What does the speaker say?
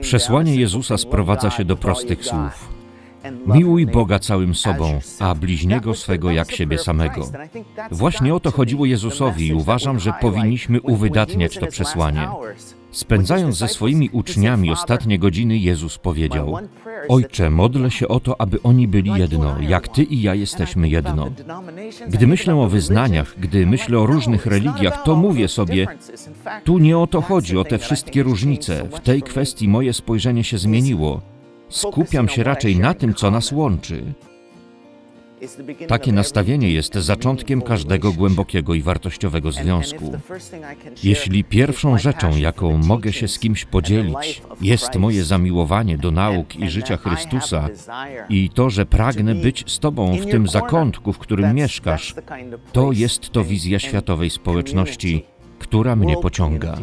Przesłanie Jezusa sprowadza się do prostych słów. Miłuj Boga całym sobą, a bliźniego swego jak siebie samego. Właśnie o to chodziło Jezusowi i uważam, że powinniśmy uwydatniać to przesłanie. Spędzając ze swoimi uczniami ostatnie godziny, Jezus powiedział: Ojcze, modlę się o to, aby oni byli jedno, jak Ty i ja jesteśmy jedno. Gdy myślę o wyznaniach, gdy myślę o różnych religiach, to mówię sobie, tu nie o to chodzi, o te wszystkie różnice. W tej kwestii moje spojrzenie się zmieniło. Skupiam się raczej na tym, co nas łączy. Takie nastawienie jest zaczątkiem każdego głębokiego i wartościowego związku. Jeśli pierwszą rzeczą, jaką mogę się z kimś podzielić, jest moje zamiłowanie do nauk i życia Chrystusa i to, że pragnę być z Tobą w tym zakątku, w którym mieszkasz, to jest to wizja światowej społeczności, która mnie pociąga.